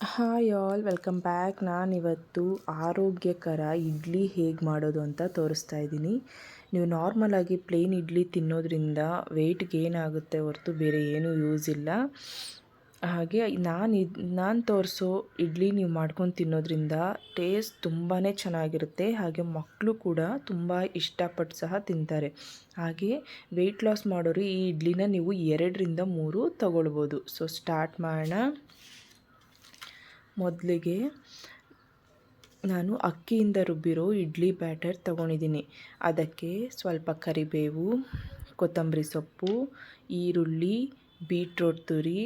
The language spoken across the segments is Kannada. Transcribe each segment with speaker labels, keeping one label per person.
Speaker 1: ಹಾಯ್ ಆಲ್ ವೆಲ್ಕಮ್ ಬ್ಯಾಕ್ ನಾನಿವತ್ತು ಆರೋಗ್ಯಕರ ಇಡ್ಲಿ ಹೇಗೆ ಮಾಡೋದು ಅಂತ ತೋರಿಸ್ತಾ ಇದ್ದೀನಿ. ನೀವು ನಾರ್ಮಲಾಗಿ ಪ್ಲೇನ್ ಇಡ್ಲಿ ತಿನ್ನೋದ್ರಿಂದ ವೆಯ್ಟ್ ಗೇನ್ ಆಗುತ್ತೆ ಹೊರತು ಬೇರೆ ಏನೂ ಯೂಸ್ ಇಲ್ಲ. ಹಾಗೆ ನಾನು ಇದು, ನಾನು ತೋರಿಸೋ ಇಡ್ಲಿ ನೀವು ಮಾಡ್ಕೊಂಡು ತಿನ್ನೋದ್ರಿಂದ ಟೇಸ್ಟ್ ತುಂಬಾ ಚೆನ್ನಾಗಿರುತ್ತೆ. ಹಾಗೆ ಮಕ್ಕಳು ಕೂಡ ತುಂಬ ಇಷ್ಟಪಟ್ಟು ಸಹ ತಿಂತಾರೆ. ಹಾಗೆ ವೆಯ್ಟ್ ಲಾಸ್ ಮಾಡೋರು ಈ ಇಡ್ಲಿನ ನೀವು ಎರಡರಿಂದ ಮೂರು ತಗೊಳ್ಬೋದು. ಸೊ ಸ್ಟಾರ್ಟ್ ಮಾಡೋಣ. ಮೊದಲಿಗೆ ನಾನು ಅಕ್ಕಿಯಿಂದ ರುಬ್ಬಿರೋ ಇಡ್ಲಿ ಬ್ಯಾಟರ್ ತಗೊಂಡಿದ್ದೀನಿ. ಅದಕ್ಕೆ ಸ್ವಲ್ಪ ಕರಿಬೇವು, ಕೊತ್ತಂಬರಿ ಸೊಪ್ಪು, ಈರುಳ್ಳಿ, ಬೀಟ್ರೋಟ್ ತುರಿ,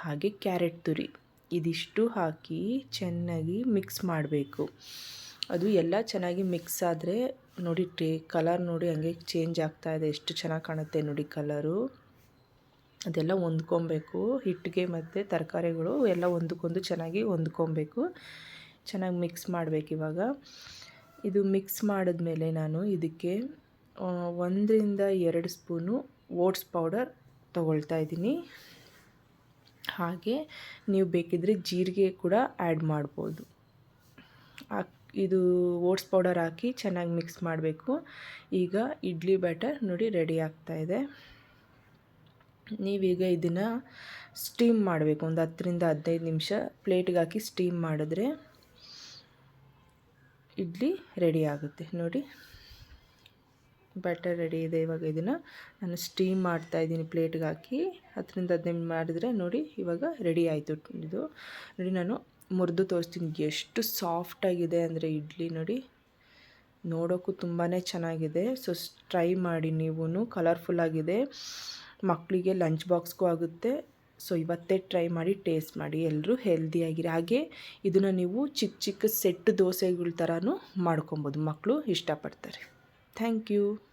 Speaker 1: ಹಾಗೆ ಕ್ಯಾರೆಟ್ ತುರಿ. ಇದಿಷ್ಟು ಹಾಕಿ ಚೆನ್ನಾಗಿ ಮಿಕ್ಸ್ ಮಾಡಬೇಕು. ಅದು ಎಲ್ಲ ಚೆನ್ನಾಗಿ ಮಿಕ್ಸ್ ಆದರೆ ನೋಡಿ ಟೇ ಕಲರ್ ನೋಡಿ ಹಂಗೆ ಚೇಂಜ್ ಆಗ್ತಾ ಇದೆ. ಎಷ್ಟು ಚೆನ್ನಾಗಿ ಕಾಣುತ್ತೆ ನೋಡಿ ಕಲರು ಅದೆಲ್ಲ ಹೊಂದ್ಕೊಬೇಕು. ಹಿಟ್ಟಿಗೆ ಮತ್ತು ತರಕಾರಿಗಳು ಎಲ್ಲ ಒಂದಕ್ಕೊಂದು ಚೆನ್ನಾಗಿ ಹೊಂದ್ಕೊಬೇಕು. ಚೆನ್ನಾಗಿ ಮಿಕ್ಸ್ ಮಾಡಬೇಕು ಇವಾಗ. ಇದು ಮಿಕ್ಸ್ ಮಾಡಿದ್ಮೇಲೆ ನಾನು ಇದಕ್ಕೆ ಒಂದರಿಂದ ಎರಡು ಸ್ಪೂನು ಓಟ್ಸ್ ಪೌಡರ್ ತಗೊಳ್ತಾ ಇದ್ದೀನಿ. ಹಾಗೆ ನೀವು ಬೇಕಿದ್ದರೆ ಜೀರಿಗೆ ಕೂಡ ಆ್ಯಡ್ ಮಾಡ್ಬೋದು. ಇದು ಓಟ್ಸ್ ಪೌಡರ್ ಹಾಕಿ ಚೆನ್ನಾಗಿ ಮಿಕ್ಸ್ ಮಾಡಬೇಕು. ಈಗ ಇಡ್ಲಿ ಬ್ಯಾಟರ್ ನೋಡಿ ರೆಡಿ ಆಗ್ತಾಯಿದೆ ನೀವೀಗ ಇದನ್ನು ಸ್ಟೀಮ್ ಮಾಡಬೇಕು. ಒಂದು ಹತ್ತರಿಂದ ಹದಿನೈದು ನಿಮಿಷ ಪ್ಲೇಟ್ಗೆ ಹಾಕಿ ಸ್ಟೀಮ್ ಮಾಡಿದ್ರೆ ಇಡ್ಲಿ ರೆಡಿ ಆಗುತ್ತೆ. ನೋಡಿ ಬಟರ್ ರೆಡಿ ಇದೆ ಇವಾಗ ಇದನ್ನು. ನಾನು ಸ್ಟೀಮ್ ಮಾಡ್ತಾ ಇದ್ದೀನಿ ಪ್ಲೇಟ್ಗೆ ಹಾಕಿ. ಹತ್ತರಿಂದ ಹದಿನೈದು ಮಾಡಿದ್ರೆ ನೋಡಿ, ಇವಾಗ ರೆಡಿ ಆಯಿತು. ಇದು ನೋಡಿ, ನಾನು ಮುರಿದು ತೋರಿಸ್ತೀನಿ. ಎಷ್ಟು ಸಾಫ್ಟಾಗಿದೆ ಅಂದರೆ ಇಡ್ಲಿ. ನೋಡಿ, ನೋಡೋಕ್ಕೂ ತುಂಬಾ ಚೆನ್ನಾಗಿದೆ. ಸೊ ಟ್ರೈ ಮಾಡಿ ನೀವು ಕಲರ್ಫುಲ್ಲಾಗಿದೆ ಮಕ್ಕಳಿಗೆ ಲಂಚ್ ಬಾಕ್ಸ್ಗೂ ಆಗುತ್ತೆ. ಸೊ ಇವತ್ತೇ ಟ್ರೈ ಮಾಡಿ ಟೇಸ್ಟ್ ಮಾಡಿ. ಎಲ್ಲರೂ ಹೆಲ್ದಿಯಾಗಿರಿ ಹಾಗೆ ಇದನ್ನು ನೀವು ಚಿಕ್ಕ ಚಿಕ್ಕ ಸೆಟ್ ದೋಸೆಗಳ ಥರನೂ ಮಾಡ್ಕೊಬೋದು. ಮಕ್ಕಳು ಇಷ್ಟಪಡ್ತಾರೆ. Thank you